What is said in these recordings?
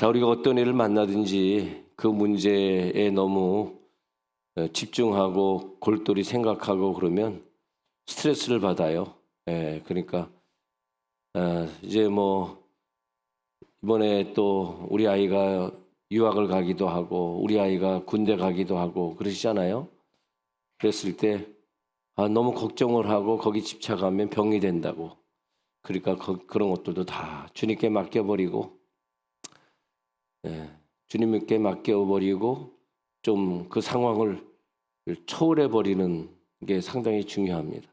자, 우리가 어떤 일을 만나든지 그 문제에 너무 어, 집중하고 골똘히 생각하고 그러면 스트레스를 받아요. 예, 그러니까 아, 이제 뭐 이번에 또 우리 아이가 유학을 가기도 하고 우리 아이가 군대 가기도 하고 그러시잖아요. 그랬을 때 아, 너무 걱정을 하고 거기 집착하면 병이 된다고. 그러니까 그, 그런 것들도 다 주님께 맡겨버리고 예, 주님께 맡겨버리고 좀 그 상황을 초월해 버리는 게 상당히 중요합니다.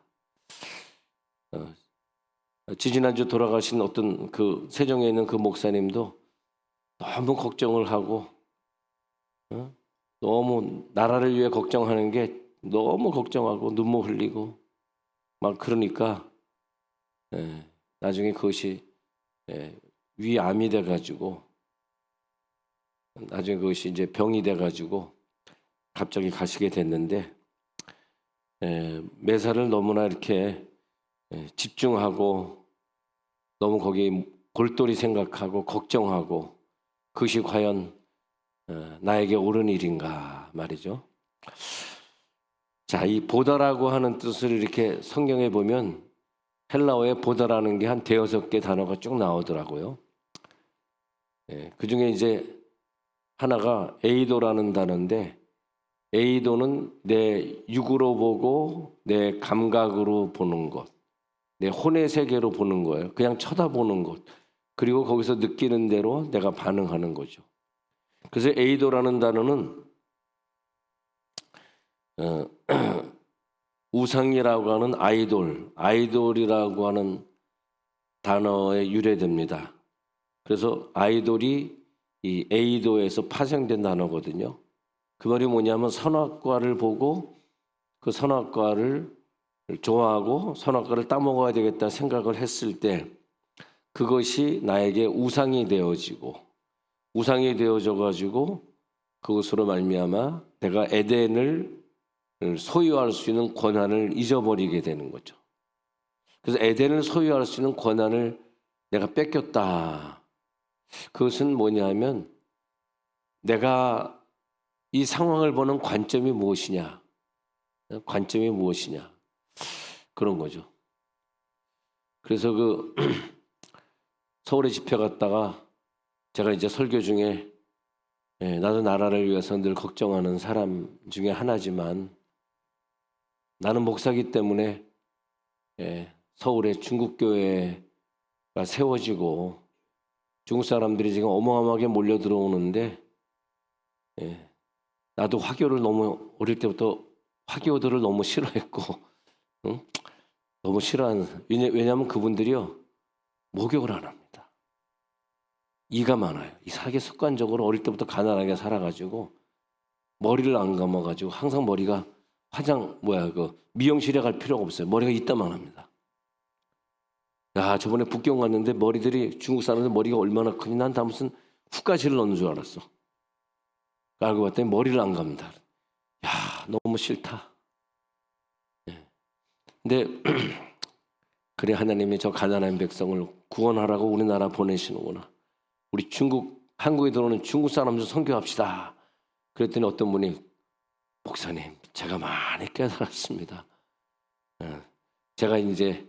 어, 지지난주 돌아가신 어떤 그 세종에 있는 그 목사님도 너무 걱정을 하고 어? 너무 나라를 위해 걱정하는 게 너무 걱정하고 눈물 흘리고 막 그러니까 예, 나중에 그것이 예, 위암이 돼가지고 나중에 그것이 이제 병이 돼가지고 갑자기 가시게 됐는데 예, 매사를 너무나 이렇게 예, 집중하고 너무 거기 골똘히 생각하고 걱정하고 그것이 과연 어, 나에게 옳은 일인가 말이죠. 자, 이 보다라고 하는 뜻을 이렇게 성경에 보면 헬라어에 보다라는 게 한 대여섯 개 단어가 쭉 나오더라고요. 예, 그 중에 이제 하나가 에이도라는 단어인데 에이도는 내 육으로 보고 내 감각으로 보는 것, 내 혼의 세계로 보는 거예요. 그냥 쳐다보는 것. 그리고 거기서 느끼는 대로 내가 반응하는 거죠. 그래서 에이도라는 단어는 어, 우상이라고 하는 아이돌, 아이돌이라고 하는 단어에 유래됩니다. 그래서 아이돌이 이 에이도에서 파생된 단어거든요. 그 말이 뭐냐면 선악과를 보고 그 선악과를 좋아하고 선악과를 따먹어야 되겠다 생각을 했을 때 그것이 나에게 우상이 되어지고 우상이 되어져 가지고 그것으로 말미암아 내가 에덴을 소유할 수 있는 권한을 잊어버리게 되는 거죠. 그래서 에덴을 소유할 수 있는 권한을 내가 뺏겼다. 그것은 뭐냐면 내가 이 상황을 보는 관점이 무엇이냐? 관점이 무엇이냐? 그런 거죠. 그래서 그 서울에 집회 갔다가 제가 이제 설교 중에 예, 나도 나라를 위해서 늘 걱정하는 사람 중에 하나지만 나는 목사기 때문에 예, 서울에 중국 교회가 세워지고 중국 사람들이 지금 어마어마하게 몰려 들어오는데 예, 나도 화교를 너무 어릴 때부터 화교들을 너무 싫어했고 응? 너무 싫어하는 왜냐, 왜냐하면 그분들이요 목욕을 안 합니다. 이가 많아요. 이상하게 습관적으로 어릴 때부터 가난하게 살아가지고 머리를 안 감아가지고 항상 머리가 화장 뭐야 그 미용실에 갈 필요가 없어요. 머리가 이따만 합니다. 야 저번에 북경 갔는데 머리들이 중국 사람들 머리가 얼마나 크니 난 다 무슨 훅가시를 넣는 줄 알았어. 알고 봤더니 머리를 안 감다. 야 너무 싫다. 예. 근데 그래 하나님이 저 가난한 백성을 구원하라고 우리나라 보내시는구나. 우리 중국 한국에 들어오는 중국 사람들 선교합시다. 그랬더니 어떤 분이 목사님 제가 많이 깨달았습니다. 예. 제가 이제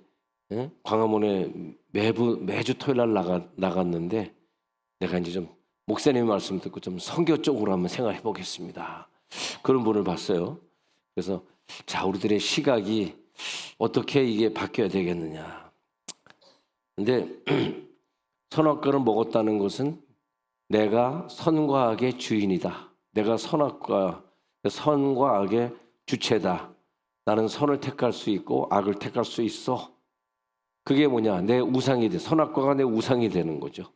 예? 광화문에 매부 매주 토요일 날 나가 나갔는데 내가 이제 좀 목사님 말씀 듣고 좀 선교 쪽으로 한번 생각해 보겠습니다. 그런 분을 봤어요. 그래서 자 우리들의 시각이 어떻게 이게 바뀌어야 되겠느냐. 근데 선악과를 먹었다는 것은 내가 선과 악의 주인이다. 내가 선악과 선과 악의 주체다. 나는 선을 택할 수 있고 악을 택할 수 있어. 그게 뭐냐? 내 우상이 돼. 선악과가 내 우상이 되는 거죠.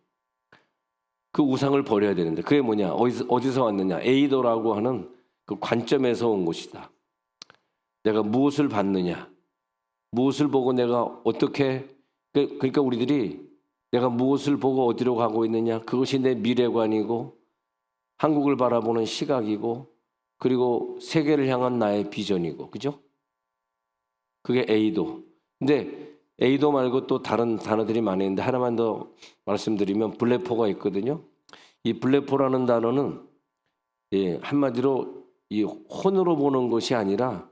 그 우상을 버려야 되는데 그게 뭐냐? 어디서, 어디서 왔느냐? 에이도라고 하는 그 관점에서 온 것이다. 내가 무엇을 받느냐? 무엇을 보고 내가 어떻게 그- 그러니까 우리들이 내가 무엇을 보고 어디로 가고 있느냐? 그것이 내 미래관이고 한국을 바라보는 시각이고 그리고 세계를 향한 나의 비전이고 그죠? 그게 A도. 근데 A도 말고 또 다른 단어들이 많이 있는데 하나만 더 말씀드리면 블레포가 있거든요. 이 블레포라는 단어는 예, 한마디로 이 혼으로 보는 것이 아니라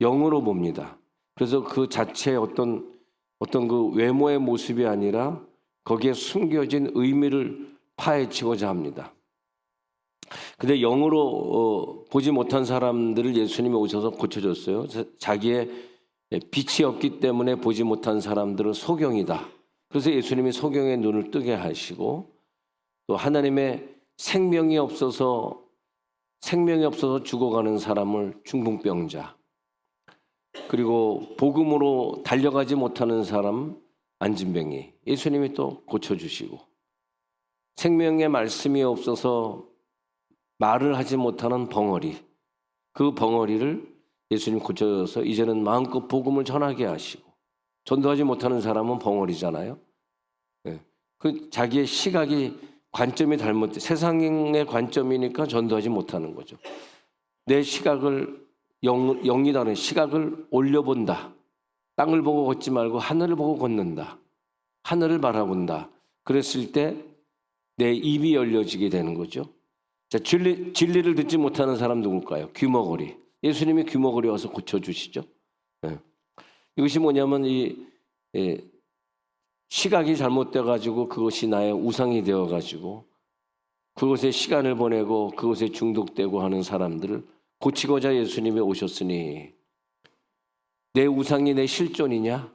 영으로 봅니다. 그래서 그 자체의 어떤 어떤 그 외모의 모습이 아니라 거기에 숨겨진 의미를 파헤치고자 합니다. 근데 영으로 어, 보지 못한 사람들을 예수님이 오셔서 고쳐줬어요. 자- 자기의 빛이 없기 때문에 보지 못한 사람들은 소경이다. 그래서 예수님이 소경의 눈을 뜨게 하시고 또 하나님의 생명이 없어서 생명이 없어서 죽어가는 사람을 중풍병자 그리고 복음으로 달려가지 못하는 사람 안진뱅이 예수님이 또 고쳐주시고 생명의 말씀이 없어서 말을 하지 못하는 벙어리 그 벙어리를 예수님 고쳐줘서 이제는 마음껏 복음을 전하게 하시고 전도하지 못하는 사람은 벙어리잖아요. 예. 그 자기의 시각이 관점이 잘못 세상의 관점이니까 전도하지 못하는 거죠. 내 시각을 영, 영이라는 시각을 올려본다. 땅을 보고 걷지 말고 하늘을 보고 걷는다. 하늘을 바라본다. 그랬을 때 내 입이 열려지게 되는 거죠. 자, 진리, 진리를 듣지 못하는 사람 누굴까요? 귀머거리. 예수님이 귀머거리 와서 고쳐주시죠. 예. 이것이 뭐냐면 이 예, 시각이 잘못돼 가지고 그것이 나의 우상이 되어 가지고 그곳에 시간을 보내고 그곳에 중독되고 하는 사람들을 고치고자 예수님이 오셨으니 내 우상이 내 실존이냐?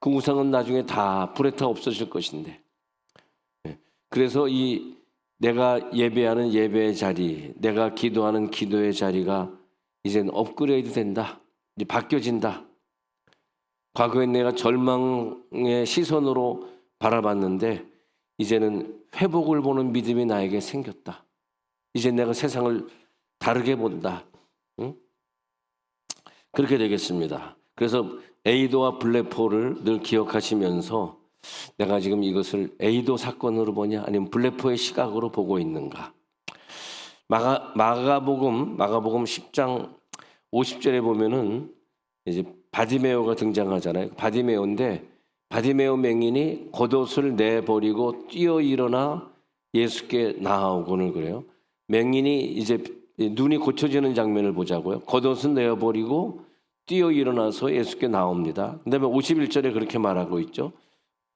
그 우상은 나중에 다 불에 타 없어질 것인데. 예. 그래서 이 내가 예배하는 예배의 자리, 내가 기도하는 기도의 자리가 이제는 업그레이드 된다. 이제 바뀌어진다. 과거엔 내가 절망의 시선으로 바라봤는데 이제는 회복을 보는 믿음이 나에게 생겼다. 이제 내가 세상을 다르게 본다. 응? 그렇게 되겠습니다. 그래서 에이도와 블레포를 늘 기억하시면서 내가 지금 이것을 에이도 사건으로 보냐 아니면 블레포의 시각으로 보고 있는가? 마가 마가복음 마가복음 10장 50절에 보면은 이제 바디메오가 등장하잖아요. 바디메오인데 바디메오 맹인이 겉옷을 내버리고 뛰어 일어나 예수께 나아오고는 그래요. 맹인이 이제 눈이 고쳐지는 장면을 보자고요. 겉옷은 내어버리고 뛰어 일어나서 예수께 나옵니다. 그 다음에 51절에 그렇게 말하고 있죠.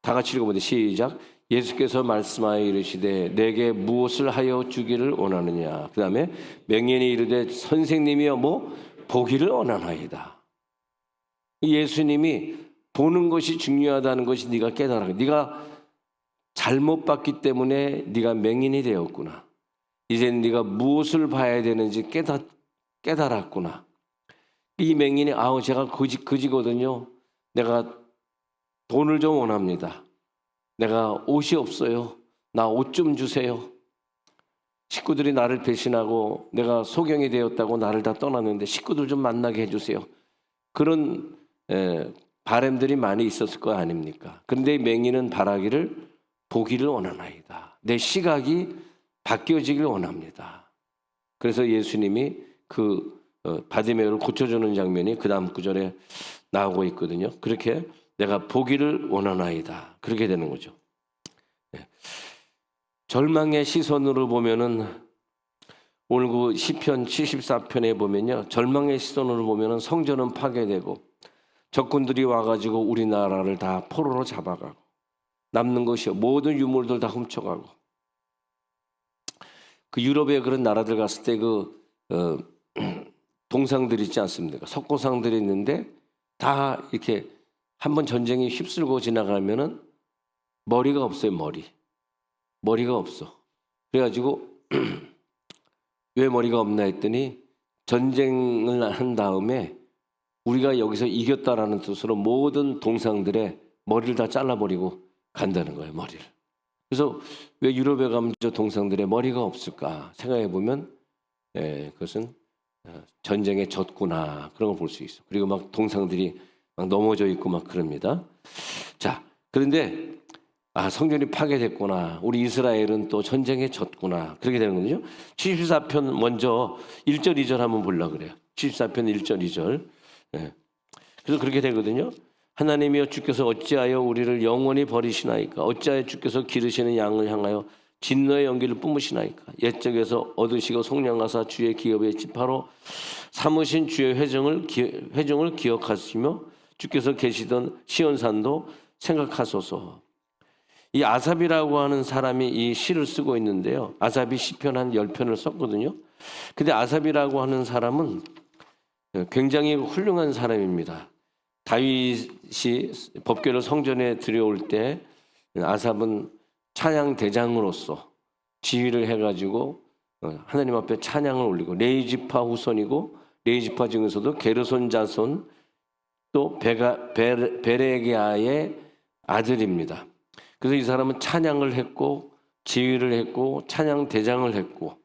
다 같이 읽어보세요. 시작. 예수께서 말씀하여 이르시되 내게 무엇을 하여 주기를 원하느냐. 그 다음에 맹인이 이르되 선생님이여 뭐 보기를 원하나이다. 예수님이 보는 것이 중요하다는 것이 네가 깨달아. 네가 잘못 봤기 때문에 네가 맹인이 되었구나. 이제 네가 무엇을 봐야 되는지 깨닫, 깨달았구나. 이 맹인이 아우 제가 거지 거지거든요. 내가 돈을 좀 원합니다. 내가 옷이 없어요. 나 옷 좀 주세요. 식구들이 나를 배신하고 내가 소경이 되었다고 나를 다 떠났는데 식구들 좀 만나게 해주세요. 그런 에, 바램들이 많이 있었을 거 아닙니까? 그런데 이 맹인은 바라기를 보기를 원하나이다. 내 시각이 바뀌어지길 원합니다. 그래서 예수님이 그 어, 바디메오를 고쳐주는 장면이 그 다음 구절에 나오고 있거든요. 그렇게 내가 보기를 원하나이다. 그렇게 되는 거죠. 네. 절망의 시선으로 보면은 오늘 그 시편 74편에 보면요. 절망의 시선으로 보면은 성전은 파괴되고 적군들이 와 가지고 우리나라를 다 포로로 잡아가고 남는 것이 모든 유물들 다 훔쳐가고 그 유럽의 그런 나라들 갔을 때그 어, 동상들 있지 않습니까? 석고상들이 있는데 다 이렇게 한번 전쟁이 휩쓸고 지나가면은 머리가 없어요 머리. 머리가 없어. 그래가지고 왜 머리가 없나 했더니 전쟁을 한 다음에 우리가 여기서 이겼다라는 뜻으로 모든 동상들의 머리를 다 잘라버리고 간다는 거예요 머리를. 그래서 왜 유럽에 가면 저 동상들의 머리가 없을까 생각해 보면 예, 그것은 어, 전쟁에 졌구나 그런 걸 볼 수 있어. 그리고 막 동상들이 막 넘어져 있고 막 그럽니다. 자, 그런데 아 성전이 파괴됐구나. 우리 이스라엘은 또 전쟁에 졌구나. 그렇게 되는 거죠. 74편 먼저 1절 2절 한번 볼라 그래요. 74편 1절 2절. 예. 그래서 그렇게 되거든요. 하나님이여 주께서 어찌하여 우리를 영원히 버리시나이까? 어찌하여 주께서 기르시는 양을 향하여 진노의 연기를 뿜으시나이까 옛적에서 얻으시고 속량하사 주의 기업의 지파로 삼으신 주의 회정을 기, 회중을 기억하시며 주께서 계시던 시온산도 생각하소서. 이 아삽이라고 하는 사람이 이 시를 쓰고 있는데요. 아삽이 시편 한 10편을 썼거든요. 근데 아삽이라고 하는 사람은 굉장히 훌륭한 사람입니다. 다윗이 법궤를 성전에 들여올 때 아삽은 찬양 대장으로서 지휘를 해가지고 어, 하나님 앞에 찬양을 올리고 레이지파 후손이고 레이지파 중에서도 게르손 자손 또 베가, 베, 베레게아의 아들입니다. 그래서 이 사람은 찬양을 했고 지휘를 했고 찬양 대장을 했고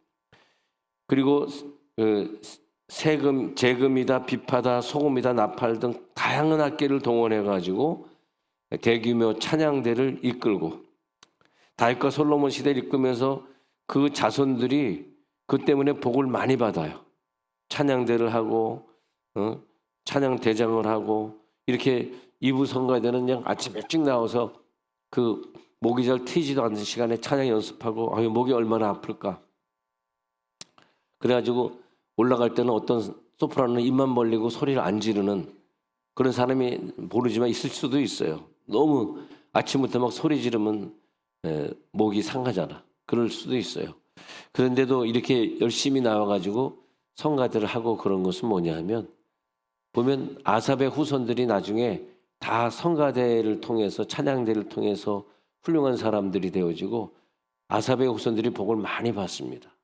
그리고 그 세금, 재금이다, 비파다, 소금이다, 나팔 등 다양한 악기를 동원해 가지고 대규모 찬양대를 이끌고 다윗과 솔로몬 시대를 이끌면서 그 자손들이 그 때문에 복을 많이 받아요. 찬양대를 하고 어? 찬양 대장을 하고 이렇게 이부 성가대는 그냥 아침 일찍 나와서 그 목이 잘 트이지도 않는 시간에 찬양 연습하고 아유 목이 얼마나 아플까. 그래가지고 올라갈 때는 어떤 소프라노는 입만 벌리고 소리를 안 지르는 그런 사람이 모르지만 있을 수도 있어요. 너무 아침부터 막 소리 지르면 에, 목이 상하잖아. 그럴 수도 있어요. 그런데도 이렇게 열심히 나와가지고 성가들을 하고 그런 것은 뭐냐 하면 보면 아삽의 후손들이 나중에 다 성가대를 통해서 찬양대를 통해서 훌륭한 사람들이 되어지고 아삽의 후손들이 복을 많이 받습니다.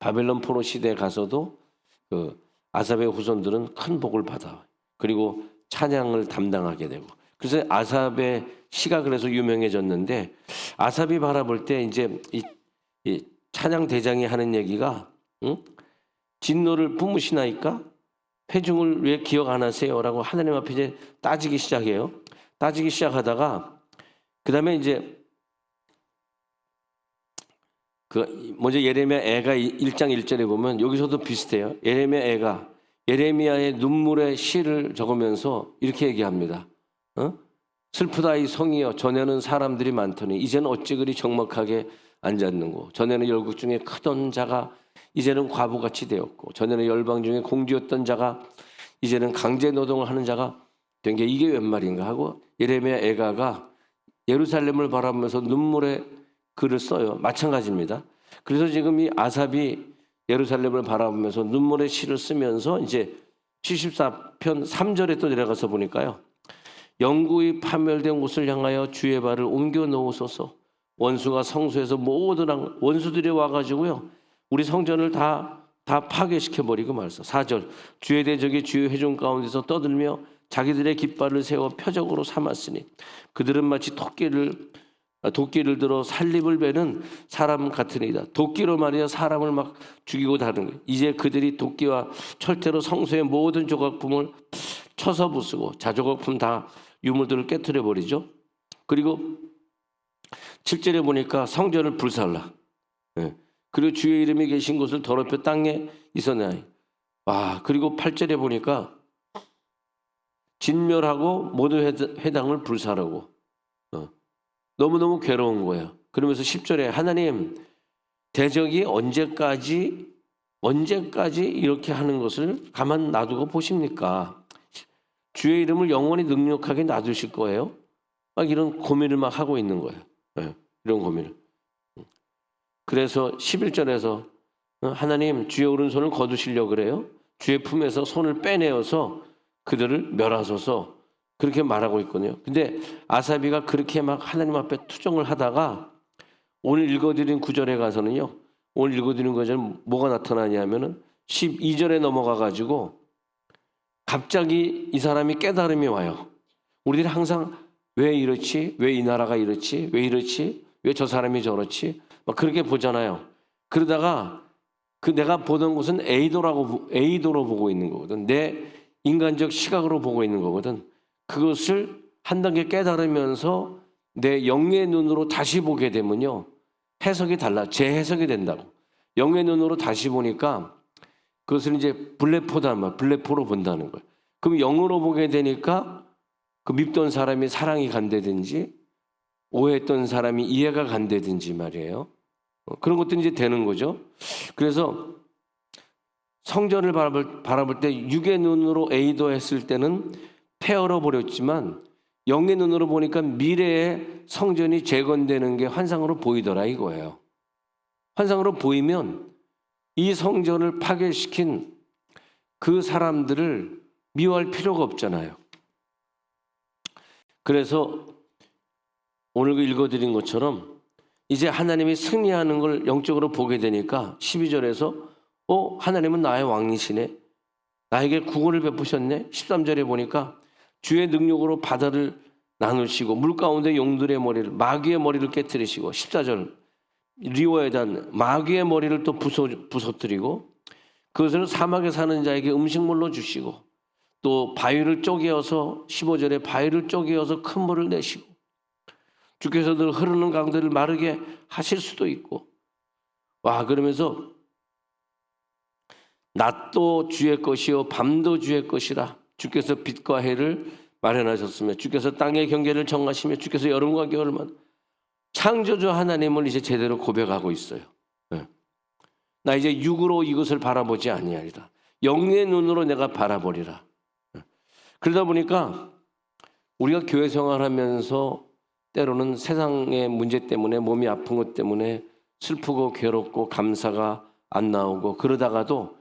바벨론 포로 시대에 가서도 그 아삽의 후손들은 큰 복을 받아. 그리고 찬양을 담당하게 되고. 그래서 아삽의 시가 그래서 유명해졌는데 아삽이 바라볼 때 이제 이, 이 찬양 대장이 하는 얘기가 응? 진노를 뿜으시나이까 회중을 왜 기억 안 하세요 라고 하나님 앞에 이제 따지기 시작해요. 따지기 시작하다가 그 다음에 이제 그 먼저 예레미야 애가 1장 1절에 보면 여기서도 비슷해요. 예레미야 애가 예레미야의 눈물의 시를 적으면서 이렇게 얘기합니다. 어? 슬프다 이 성이여 전에는 사람들이 많더니 이제는 어찌 그리 적막하게 앉았는고 전에는 열국 중에 크던 자가 이제는 과부같이 되었고 전에는 열방 중에 공주였던 자가 이제는 강제 노동을 하는 자가 된 게 이게 웬 말인가 하고 예레미야 애가가 예루살렘을 바라보면서 눈물의 글을 써요. 마찬가지입니다. 그래서 지금 이 아삽이 예루살렘을 바라보면서 눈물의 시를 쓰면서 이제 74편 3절에 또 내려가서 보니까요. 영구히 파멸된 곳을 향하여 주의 발을 옮겨 놓으소서. 원수가 성소에서 모든 왕- 원수들이 와가지고요. 우리 성전을 다, 다 파괴시켜 버리고 말서. 4절. 주의 대적이 주의 회중 가운데서 떠들며 자기들의 깃발을 세워 표적으로 삼았으니 그들은 마치 토끼를 도끼를 들어 살림을 베는 사람 같으니이다. 도끼로 말이야 사람을 막 죽이고 다는 거예요. 이제 그들이 도끼와 철퇴로 성소의 모든 조각품을 쳐서 부수고 자조각품 다 유물들을 깨뜨려 버리죠. 그리고 7절에 보니까 성전을 불살라. 예. 그리고 주의 이름이 계신 곳을 더럽혀 땅에 있었나니. 와, 그리고 8절에 보니까 진멸하고 모든 회당- 회당을 불살하고 어. 너무너무 괴로운 거예요. 그러면서 10절에 하나님 대적이 언제까지 언제까지 이렇게 하는 것을 가만 놔두고 보십니까? 주의 이름을 영원히 능력하게 놔두실 거예요? 막 이런 고민을 막 하고 있는 거예요. 예, 이런 고민을. 그래서 11절에서 어, 하나님 주의 오른손을 거두시려 그래요. 주의 품에서 손을 빼내어서 그들을 멸하소서 그렇게 말하고 있거든요. 근데 아사비가 그렇게 막 하나님 앞에 투정을 하다가 오늘 읽어드린 구절에 가서는요. 오늘 읽어드린 구절은 뭐가 나타나냐면은 12절에 넘어가 가지고 갑자기 이 사람이 깨달음이 와요. 우리들이 항상 왜 이렇지? 왜 이 나라가 이렇지? 왜 이렇지? 왜 저 사람이 저렇지? 막 그렇게 보잖아요. 그러다가 그 내가 보던 것은 A도라고 보- A도로 보고 있는 거거든. 내 인간적 시각으로 보고 있는 거거든. 그것을 한 단계 깨달으면서 내 영의 눈으로 다시 보게 되면요. 해석이 달라. 재해석이 된다고. 영의 눈으로 다시 보니까 그것을 이제 블레포단 말, 블레포로 본다는 거예요. 그럼 영으로 보게 되니까 그 밉던 사람이 사랑이 간다든지 오해했던 사람이 이해가 간다든지 말이에요. 어, 그런 것들이 이제 되는 거죠. 그래서 성전을 바라볼, 바라볼 때 육의 눈으로 에이도 했을 때는 폐허러 버렸지만 영의 눈으로 보니까 미래의 성전이 재건되는 게 환상으로 보이더라 이거예요. 환상으로 보이면 이 성전을 파괴시킨 그 사람들을 미워할 필요가 없잖아요. 그래서 오늘 그 읽어드린 것처럼 이제 하나님이 승리하는 걸 영적으로 보게 되니까 12절에서 어 하나님은 나의 왕이시네. 나에게 구원을 베푸셨네. 13절에 보니까 주의 능력으로 바다를 나누시고 물 가운데 용들의 머리를 마귀의 머리를 깨뜨리시고 14절 리워에 대한 마귀의 머리를 또 부서, 부서뜨리고 그것을 사막에 사는 자에게 음식물로 주시고 또 바위를 쪼개어서 15절에 바위를 쪼개어서 큰 물을 내시고 주께서 늘 흐르는 강들을 마르게 하실 수도 있고 와 그러면서 낮도 주의 것이요 밤도 주의 것이라 주께서 빛과 해를 마련하셨으며 주께서 땅의 경계를 정하시며 주께서 여름과 겨울만 창조주 하나님을 이제 제대로 고백하고 있어요. 예. 나 이제 육으로 이것을 바라보지 아니하리라. 영의 눈으로 내가 바라보리라. 예. 그러다 보니까 우리가 교회 생활하면서 때로는 세상의 문제 때문에 몸이 아픈 것 때문에 슬프고 괴롭고 감사가 안 나오고 그러다가도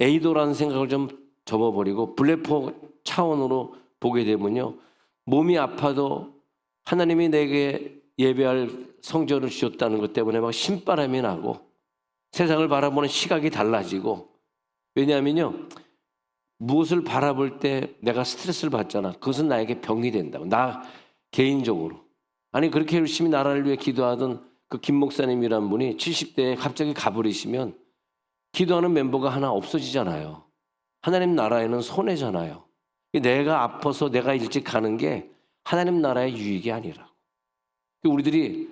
에이도라는 생각을 좀 접어버리고 블레포 차원으로 보게 되면요. 몸이 아파도 하나님이 내게 예배할 성전을 주셨다는 것 때문에 막 신바람이 나고 세상을 바라보는 시각이 달라지고 왜냐하면요. 무엇을 바라볼 때 내가 스트레스를 받잖아. 그것은 나에게 병이 된다고. 나 개인적으로 아니 그렇게 열심히 나라를 위해 기도하던 그 김 목사님이란 분이 70대에 갑자기 가버리시면 기도하는 멤버가 하나 없어지잖아요. 하나님 나라에는 손해잖아요. 내가 아파서 내가 일찍 가는 게 하나님 나라의 유익이 아니라고. 우리들이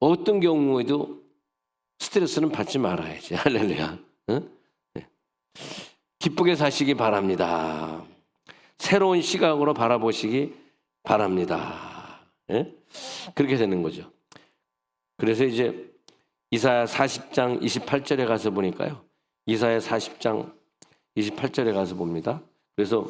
어떤 경우에도 스트레스는 받지 말아야지. 할렐루야. 응? 네. 기쁘게 사시기 바랍니다. 새로운 시각으로 바라보시기 바랍니다. 예? 그렇게 되는 거죠. 그래서 이제 이사야 40장 28절에 가서 보니까요. 이사야 40장 28절에 가서 봅니다. 그래서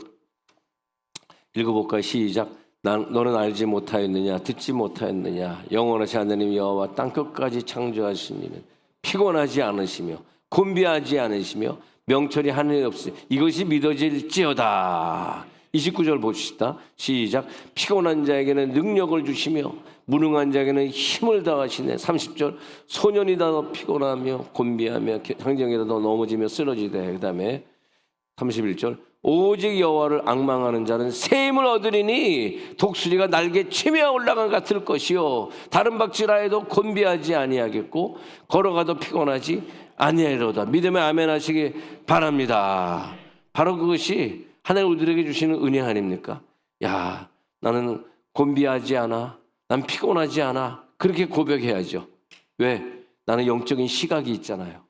읽어볼까요? 시작. 난 너는 알지 못하였느냐 듣지 못하였느냐 영원하시 하나님 여호와 땅 끝까지 창조하신 이는 피곤하지 않으시며 곤비하지 않으시며 명철이 하늘에 없으 이것이 믿어질지어다 29절 봅시다. 시작. 피곤한 자에게는 능력을 주시며 무능한 자에게는 힘을 다하시네. 30절. 소년이 다. 피곤하며 곤비하며 더 넘어지며 쓰러지되. 그 다음에 31절. 오직 여호와를 악망하는 자는 새 힘을 얻으리니 독수리가 날개 치며 올라간 같을 것이요. 다른 박지라해도 곤비하지 아니하겠고 걸어가도 피곤하지 아니하리로다. 믿음에 아멘하시기 바랍니다. 바로 그것이 하나님 우리들에게 주시는 은혜 아닙니까? 야 나는 곤비하지 않아 난 피곤하지 않아 그렇게 고백해야죠 왜? 나는 영적인 시각이 있잖아요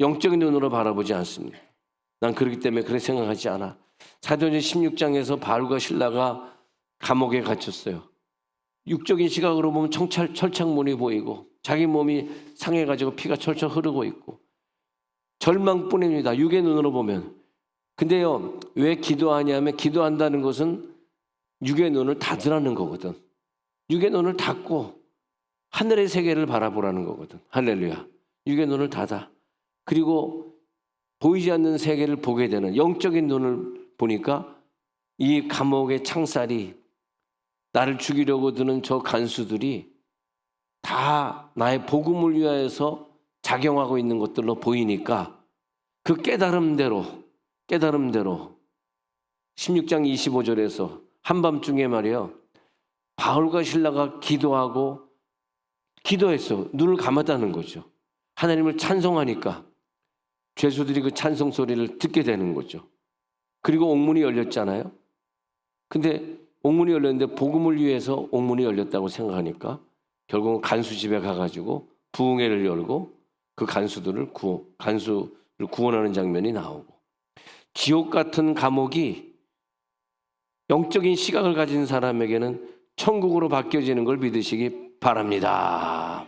영적인 눈으로 바라보지 않습니다 난 그렇기 때문에 그렇게 생각하지 않아. 사도행전 16장에서 바울과 신라가 감옥에 갇혔어요. 육적인 시각으로 보면 청찰, 철창문이 보이고 자기 몸이 상해가지고 피가 철철 흐르고 있고 절망뿐입니다. 육의 눈으로 보면. 근데요, 왜 기도하냐면 기도한다는 것은 육의 눈을 닫으라는 거거든. 육의 눈을 닫고 하늘의 세계를 바라보라는 거거든. 할렐루야. 육의 눈을 닫아. 그리고 보이지 않는 세계를 보게 되는 영적인 눈을 보니까 이 감옥의 창살이 나를 죽이려고 드는 저 간수들이 다 나의 복음을 위하여서 작용하고 있는 것들로 보이니까 그 깨달음대로 깨달음대로 16장 25절에서 한밤중에 말이요 바울과 신라가 기도하고 기도했어 눈을 감았다는 거죠 하나님을 찬송하니까 죄수들이 그 찬송 소리를 듣게 되는 거죠. 그리고 옥문이 열렸잖아요. 근데 옥문이 열렸는데 복음을 위해서 옥문이 열렸다고 생각하니까 결국은 간수 집에 가가지고 부흥회를 열고 그 간수들을 구 간수를 구원하는 장면이 나오고 지옥 같은 감옥이 영적인 시각을 가진 사람에게는 천국으로 바뀌어지는 걸 믿으시기 바랍니다.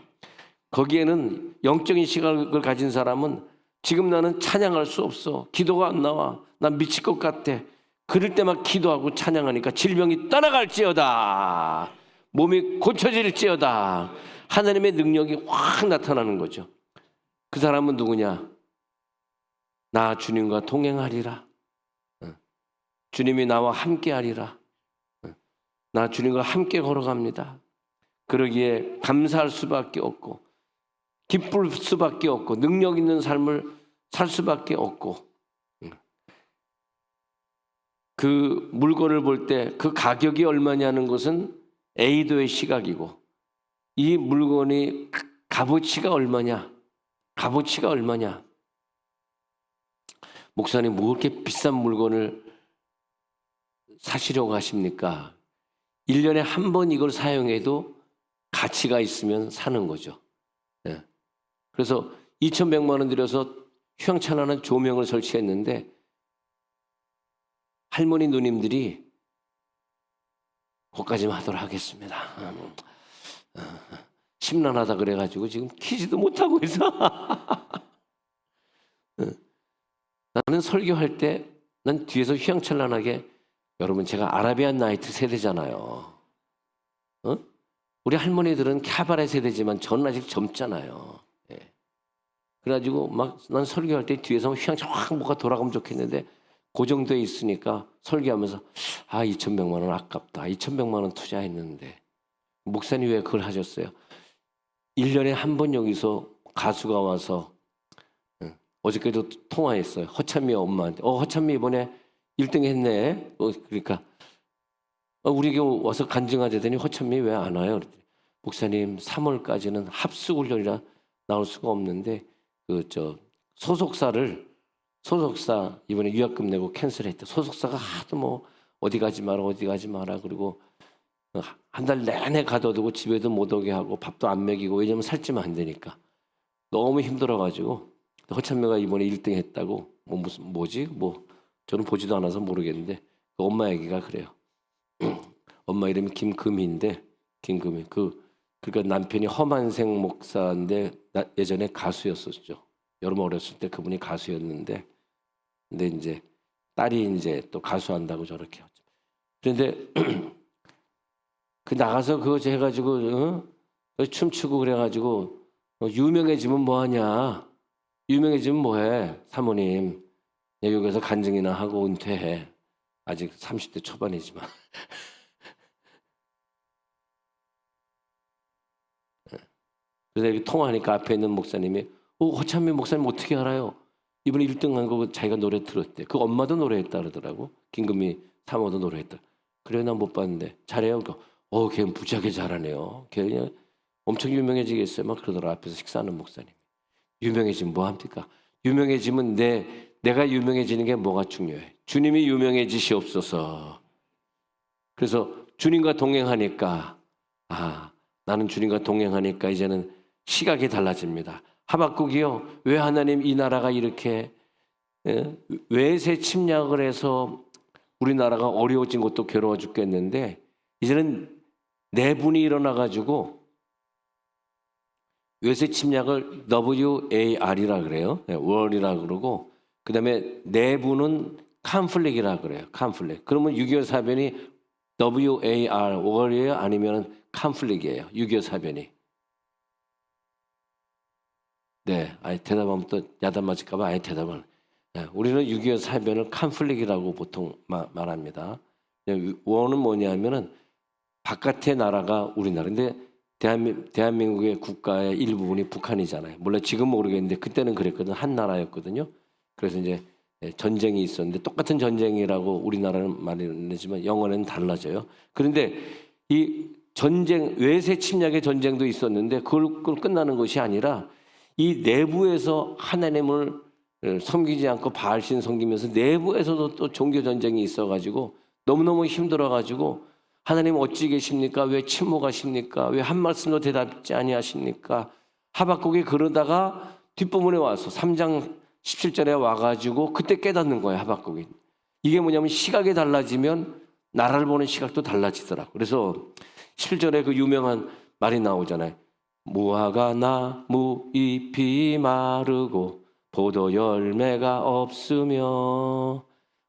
거기에는 영적인 시각을 가진 사람은 지금 나는 찬양할 수 없어. 기도가 안 나와. 난 미칠 것 같아. 그럴 때만 기도하고 찬양하니까 질병이 떠나갈지어다. 몸이 고쳐질지어다. 하나님의 능력이 확 나타나는 거죠. 그 사람은 누구냐? 나 주님과 동행하리라. 어. 주님이 나와 함께하리라. 어. 나 주님과 함께 걸어갑니다. 그러기에 감사할 수밖에 없고 기쁠 수밖에 없고 능력 있는 삶을 살 수밖에 없고 음. 그 물건을 볼 때 그 가격이 얼마냐는 것은 A도의 시각이고 이 물건이 값어치가 얼마냐 값어치가 얼마냐 목사님 뭐 그렇게 비싼 물건을 사시려고 하십니까? 1년에 한 번 이걸 사용해도 가치가 있으면 사는 거죠. 예. 그래서 2,100만 원 들여서 휘황찬란한 조명을 설치했는데 할머니 누님들이 거기까지만 하도록 하겠습니다. 음, 어, 심란하다 그래가지고 지금 키지도 못하고 있어. 어. 나는 설교할 때 난 뒤에서 휘황찬란하게 여러분 제가 아라비안 나이트 세대잖아요. 어? 우리 할머니들은 캬바레 세대지만 저는 아직 젊잖아요. 예. 그래가지고 막 난 설교할 때 뒤에서 휘황찬 뭐가 돌아가면 좋겠는데 고정돼 있으니까 설교하면서 아 2,100만 원 아깝다. 2,100만 원 투자했는데 목사님 왜 그걸 하셨어요? 1년에 한 번 여기서 가수가 와서 응. 어저께도 통화했어요. 허찬미 엄마한테. 어 허찬미 이번에 1등 했네. 어, 그러니까 어, 우리 교회 와서 간증하자더니 허찬미 왜 안 와요? 그랬더니 목사님 3월까지는 합숙훈련이라 나올 수가 없는데 그 저 소속사를 소속사 이번에 유학금 내고 캔슬했대. 소속사가 하도 뭐 어디 가지 마라 어디 가지 마라 그리고 한 달 내내 가둬두고 집에도 못 오게 하고 밥도 안 먹이고 왜냐면 살찌면 안 되니까 너무 힘들어가지고 허찬미가 이번에 1등 했다고 뭐 무슨 뭐지 뭐 저는 보지도 않아서 모르겠는데 그 엄마 얘기가 그래요. 엄마 이름이 김금희인데 김금희 그 그러니까 남편이 허만생 목사인데 나- 예전에 가수였었죠. 여러분 어렸을 때 그분이 가수였는데 근데 이제 딸이 이제 또 가수한다고 저렇게 하죠. 그런데 그 나가서 그거 해가지고 어? 그 춤추고 그래가지고 어, 유명해지면 뭐하냐? 유명해지면 뭐해? 사모님 여기서 간증이나 하고 은퇴해. 아직 30대 초반이지만. 그래서 여기 통화하니까 앞에 있는 목사님이 어, 허찬미 목사님 어떻게 알아요? 이번에 1등 한 거 자기가 노래 들었대. 그 엄마도 노래했다 그러더라고. 김금희 사모도 노래했다. 그래 난 못 봤는데 잘해요. 그러니까 어, 걔 무지하게 잘하네요. 걔 그냥 엄청 유명해지겠어요. 막 그러더라. 앞에서 식사하는 목사님. 유명해지면 뭐 합니까? 유명해지면 내 내가 유명해지는 게 뭐가 중요해? 주님이 유명해지시옵소서. 그래서 주님과 동행하니까 아 나는 주님과 동행하니까 이제는 시각이 달라집니다. 하박국이요 왜 하나님 이 나라가 이렇게 예? 외세 침략을 해서 우리나라가 어려워진 것도 괴로워 죽겠는데 이제는 내분이 일어나 가지고 외세 침략을 WAR이라 그래요. 네, 월이라 그러고 그다음에 내부는 캄플렉이라 그래요. 캄플렉. 그러면 6.25 사변이 WAR 월이에요? 아니면 캄플렉이에요? 6.25 사변이. 네, 아예 대답하면 또 야단 맞을까봐 아예 대답을. 네, 우리는 6.25 사변을 캄플렉이라고 보통 마- 말합니다. 네, 원은 뭐냐면은 바깥의 나라가 우리나라. 근데 대한민, 대한민국의 국가의 일부분이 북한이잖아요. 물론 지금 모르겠는데 그때는 그랬거든. 한 나라였거든요. 그래서 이제 예, 전쟁이 있었는데 똑같은 전쟁이라고 우리나라는 말하지만 영어는 달라져요. 그런데 이 전쟁 외세 침략의 전쟁도 있었는데 그걸, 그걸 끝나는 것이 아니라 이 내부에서 하나님을 어, 섬기지 않고 바알신 섬기면서 내부에서도 또 종교 전쟁이 있어가지고 너무너무 힘들어가지고 하나님 어찌 계십니까? 왜 침묵하십니까? 왜 한 말씀도 대답지 아니하십니까? 하박국이 그러다가 뒷부분에 와서 3장 17절에 와가지고 그때 깨닫는 거예요 하박국이. 이게 뭐냐면 시각이 달라지면 나라를 보는 시각도 달라지더라고. 그래서 17절에 그 유명한 말이 나오잖아요. 무화과 나무 잎이 마르고 포도 열매가 없으며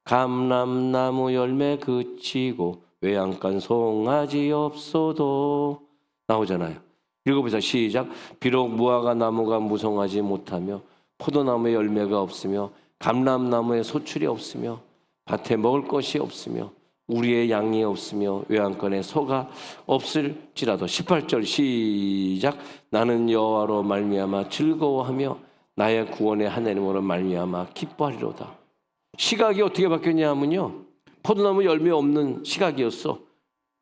감람나무 열매 그치고 외양간 송아지 없어도 나오잖아요. 읽어보자 시작. 비록 무화과 나무가 무성하지 못하며 포도나무에 열매가 없으며 감람나무에 소출이 없으며 밭에 먹을 것이 없으며 우리의 양이 없으며 외양간에 소가 없을지라도 18절 시작 나는 여호와로 말미암아 즐거워하며 나의 구원의 하나님으로 말미암아 기뻐하리로다. 시각이 어떻게 바뀌었냐면요. 포도나무 열매 없는 시각이었어.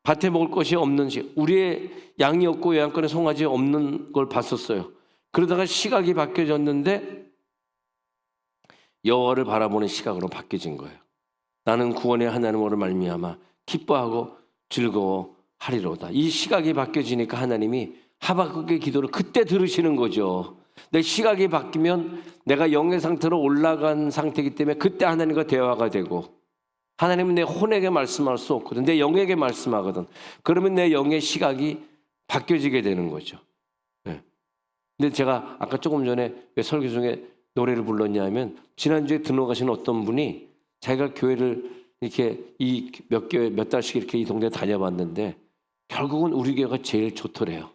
밭에 먹을 것이 없는 시 우리의 양이 없고 외양간에 송아지 없는 걸 봤었어요. 그러다가 시각이 바뀌어졌는데 여호와를 바라보는 시각으로 바뀌어진 거예요. 나는 구원의 하나님으로 말미암아 기뻐하고 즐거워하리로다. 이 시각이 바뀌어지니까 하나님이 하박국의 기도를 그때 들으시는 거죠. 내 시각이 바뀌면 내가 영의 상태로 올라간 상태이기 때문에 그때 하나님과 대화가 되고 하나님은 내 혼에게 말씀할 수 없거든. 내 영에게 말씀하거든. 그러면 내 영의 시각이 바뀌어지게 되는 거죠. 네. 근데 제가 아까 조금 전에 왜 설교 중에 노래를 불렀냐면 지난주에 등록하신 어떤 분이 자기가 교회를 이렇게 이 몇 개월 몇 달씩 이렇게 이 동네 다녀봤는데 결국은 우리 교회가 제일 좋더래요.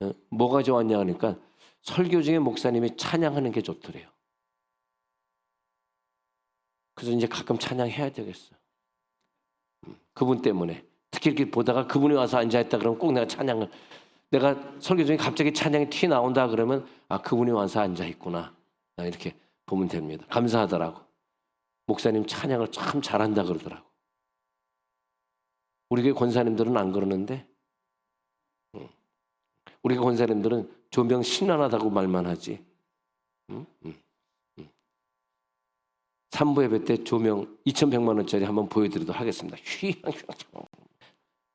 어, 뭐가 좋았냐 하니까 설교 중에 목사님이 찬양하는 게 좋더래요. 그래서 이제 가끔 찬양해야 되겠어. 음, 그분 때문에 특히 이렇게 보다가 그분이 와서 앉아 있다 그러면 꼭 내가 찬양을 내가 설교 중에 갑자기 찬양이 튀 나온다 그러면 아 그분이 와서 앉아 있구나 아, 이렇게 보면 됩니다. 감사하더라고. 목사님 찬양을 참 잘한다 그러더라고. 우리 교회 권사님들은 안 그러는데 음, 우리 교회 권사님들은 조명 신난하다고 말만 하지. 음? 음. 3부 예배 때 조명 2,100만 원짜리 한번 보여드리도록 하겠습니다. 휘,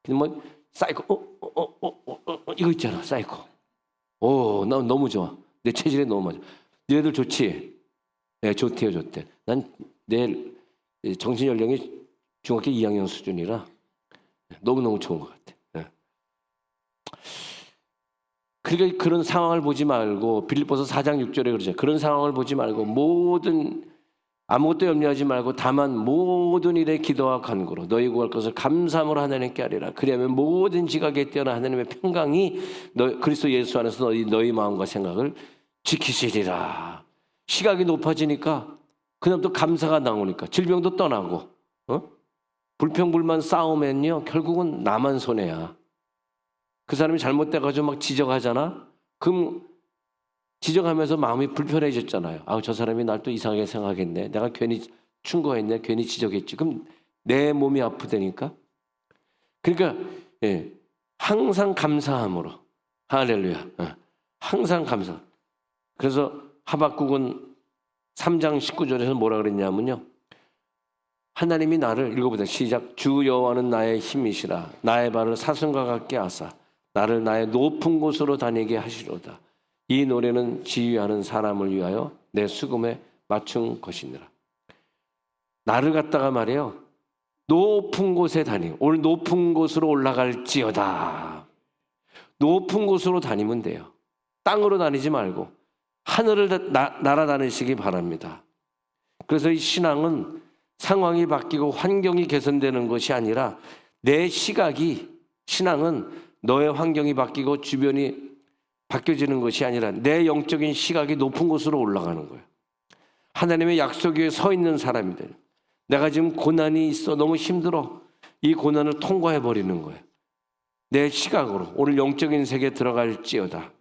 근데 뭐 사이코, 어, 어, 어, 어, 어, 어, 이거 있잖아, 사이코. 오, 나 너무 좋아. 내 체질에 너무 맞아. 너희들 좋지? 네, 좋대요, 좋대. 난 내 정신 연령이 중학교 2학년 수준이라 너무 너무 좋은 것 같아. 네. 그러니까 그런 상황을 보지 말고 빌립보서 4장 6절에 그러죠. 그런 상황을 보지 말고 모든 아무것도 염려하지 말고 다만 모든 일에 기도와 간구로 너희 구할 것을 감사함으로 하나님께 하리라. 그리하면 모든 지각에 뛰어난 하나님의 평강이 너, 그리스도 예수 안에서 너희, 너희 마음과 생각을 지키시리라. 시각이 높아지니까 그다음부터 감사가 나오니까 질병도 떠나고 어? 불평불만 싸우면요 결국은 나만 손해야. 그 사람이 잘못돼가지고 막 지적하잖아. 그럼 지적하면서 마음이 불편해졌잖아요. 아, 저 사람이 날 또 이상하게 생각했네. 내가 괜히 충고했네. 괜히 지적했지. 그럼 내 몸이 아프다니까. 그러니까 예, 항상 감사함으로 할렐루야. 예, 항상 감사. 그래서 하박국은 3장 19절에서 뭐라 그랬냐면요. 하나님이 나를 읽어보자 시작 주 여호와는 나의 힘이시라 나의 발을 사슴과 같게 하사 나를 나의 높은 곳으로 다니게 하시로다. 이 노래는 지휘하는 사람을 위하여 내 수금에 맞춘 것이니라. 나를 갖다가 말이에요. 높은 곳에 다니. 오늘 높은 곳으로 올라갈지어다. 높은 곳으로 다니면 돼요. 땅으로 다니지 말고 하늘을 나, 날아다니시기 바랍니다. 그래서 이 신앙은 상황이 바뀌고 환경이 개선되는 것이 아니라 내 시각이 신앙은 너의 환경이 바뀌고 주변이 바뀌어지는 것이 아니라 내 영적인 시각이 높은 곳으로 올라가는 거예요. 하나님의 약속 위에 서 있는 사람이들. 내가 지금 고난이 있어 너무 힘들어. 이 고난을 통과해 버리는 거예요. 내 시각으로 오늘 영적인 세계에 들어갈지어다.